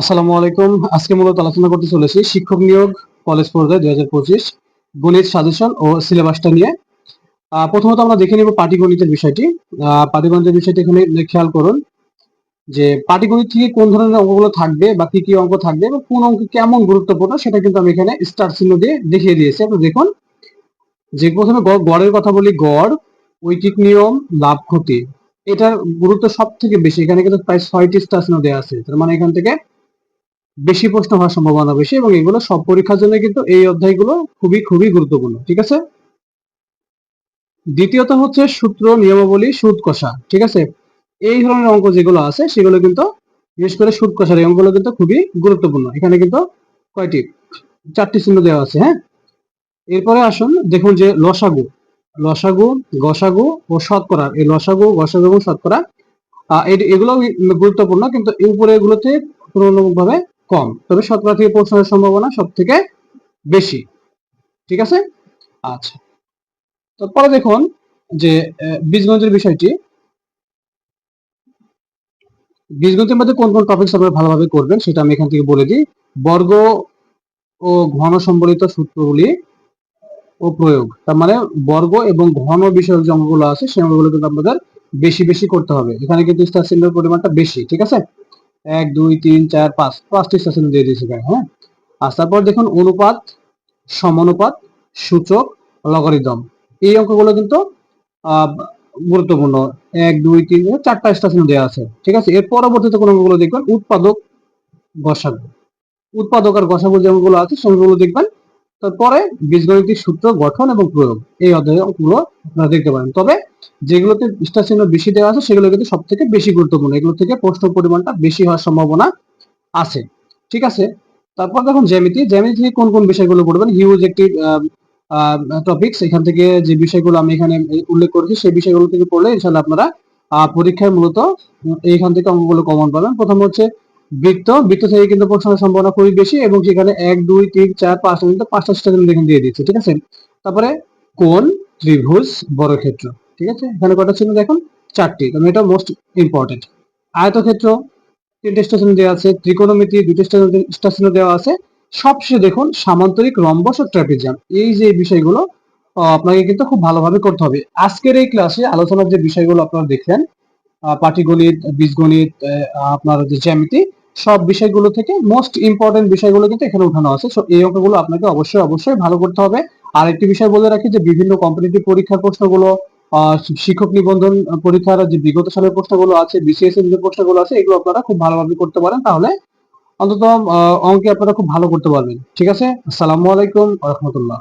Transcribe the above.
আসসালামু আলাইকুম। আজকে মূলত আলোচনা করতে চলেছি শিক্ষক নিয়োগ কলেজ পর্যায়ে দুই হাজার পঁচিশ গণিত সাজেশন ও সিলেবাসটা নিয়ে। প্রথমত আমরা দেখে নিব পাটিগণিতের বিষয়টি। পাটিগণিতের বিষয়টি এখানে খেয়াল করুন যে পাটিগণিত থেকে কোন ধরনের অঙ্কগুলো থাকবে বা কি কি অঙ্ক থাকবে এবং কোন অঙ্ক কেমন গুরুত্বপূর্ণ সেটা কিন্তু আমি এখানে স্টার চিহ্ন দিয়ে দেখিয়ে দিয়েছি। আপনি দেখুন যে প্রথমে গড়ের কথা বলি গড়, ঐকিক নিয়ম, লাভ ক্ষতি। এটার গুরুত্ব সব থেকে বেশি। এখানে কিন্তু প্রায় ছয়টি স্টার চিহ্ন দেওয়া আছে। তার মানে এখান থেকে বেশি প্রশ্ন হওয়ার সম্ভাবনা বেশি এবং এগুলো সব পরীক্ষার জন্য কিন্তু এই অধ্যায়গুলো খুবই খুবই গুরুত্বপূর্ণ, ঠিক আছে? দ্বিতীয়ত হচ্ছে সূত্র নিয়মাবলী সুদ কষা ঠিক আছে? এই ধরনের অঙ্ক যেগুলো আছে, সেগুলো কিন্তু বিশেষ করে সুদ কষার অঙ্কগুলো কিন্তু খুবই গুরুত্বপূর্ণ। এখানে কিন্তু কয়টি? চারটি চিহ্ন দেওয়া আছে হ্যাঁ? এরপরে আসুন, দেখুন যে লসাগু লসাগু, গসাগু ও শতকরা। এই লসাগু, গসাগু এবং শতকরা এগুলো গুরুত্বপূর্ণ, কিন্তু উপরে এগুলোতে তুলনামূলকভাবে কম। তবে শতকরা থেকে প্রশ্নের সম্ভাবনা সব থেকে বেশি। ঠিক আছে? আচ্ছা। তারপরে দেখুন যে বীজগণিতের বিষয়টি। বীজগণিতের মধ্যে কোন কোন টপিকস আপনারা ভালোভাবে করবেন সেটা আমি এখান থেকে বলে দিই। বর্গ ও ঘন সম্বলিত সূত্রগুলি ও প্রয়োগ। তার মানে বর্গ এবং ঘন বিষয়ক যে অঙ্কগুলো আছে, সেই অঙ্কগুলো কিন্তু আপনাদের বেশি বেশি করতে হবে। এখানে কিন্তু স্টার চিহ্নের পরিমাণটা বেশি, ঠিক আছে? এক, দুই, তিন, চার, পাঁচ। পাঁচটি স্টার চিহ্ন দিয়ে দিয়েছে এখানে হ্যাঁ? আর তারপর দেখুন অনুপাত, সমানুপাত, সূচক লগারিদম এই অঙ্কগুলো কিন্তু গুরুত্বপূর্ণ। এক, দুই, তিন চারটা স্টেশন দেওয়া আছে, ঠিক আছে? এর পরবর্তীতে কোন অঙ্কগুলো দেখবেন? উৎপাদক, গসাগু। উৎপাদক আর গসাগু যে অঙ্কগুলো আছে, সেগুলো দেখবেন। তারপরে বীজগণিতিক সূত্র গঠন এবং প্রয়োগ। এই অধ্যায়ে অঙ্কগুলো আপনারা দেখতে পারেন। তবে যেগুলোতে স্টার চিহ্ন বেশি দেওয়া আছে, সেগুলো কিন্তু সব থেকে বেশি গুরুত্বপূর্ণ। এগুলো থেকে প্রশ্ন পরিমাণটা বেশি হওয়ার সম্ভাবনা আছে। ঠিক আছে? তারপর দেখুন জ্যামিতি। জ্যামিতি থেকে কোন কোন বিষয়গুলো পড়বেন? হিউজ একটি টপিকস এখান থেকে যে বিষয়গুলো আমি এখানে উল্লেখ করেছি, সেই বিষয়গুলো থেকে পড়লে ইনশাল্লাহ আপনারা পরীক্ষায় মূলত এইখান থেকে অঙ্কগুলো কমন পাবেন। প্রথম হচ্ছে বৃত্ত। বৃত্ত থেকে কিন্তু প্রশ্নের সম্ভাবনা খুবই বেশি এবং সেখানে এক, দুই, তিন, চার, পাঁচ কিন্তু পাঁচটা স্টেশন দিয়ে দিচ্ছে। ঠিক আছে? তারপরে কোন ত্রিভুজ, বর্গক্ষেত্র। ঠিক আছে? এখানে কটা ছিল দেখুন? চারটি। কারণ এটা মোস্ট ইম্পর্টেন্ট আয়তক্ষেত্র তিনটে স্টেশন দেওয়া আছে, ত্রিকোণমিতি দুটো স্টেশন দেওয়া আছে। সবশেষে দেখুন, সামান্তরিক রম্বস ও ট্রাপিজিয়াম এই যে বিষয়গুলো আপনাকে কিন্তু খুব ভালোভাবে করতে হবে। আজকের এই ক্লাসে আলোচনার যে বিষয়গুলো আপনারা দেখলেন পাটিগণিত, বীজগণিত আপনার যে জ্যামিতি, সব বিষয়গুলো থেকে মোস্ট ইম্পর্টেন্ট বিষয়গুলো কিন্তু এখানে উঠানো আছে। সো এই অঙ্কগুলো আপনাকে অবশ্যই অবশ্যই ভালো করতে হবে। আর একটি বিষয় বলে রাখি যে, বিভিন্ন কম্পিটিটিভ পরীক্ষার প্রশ্নগুলো শিক্ষক নিবন্ধন পরীক্ষার যে বিগত সালের প্রশ্নগুলো আছে বিসিএস এর যে প্রশ্নগুলো আছে, এগুলো আপনারা খুব ভালোভাবে করতে পারেন। তাহলে অন্তত অঙ্কে আপনারা খুব ভালো করতে পারবেন। ঠিক আছে? আসসালামু আলাইকুম রহমতুল্লাহ।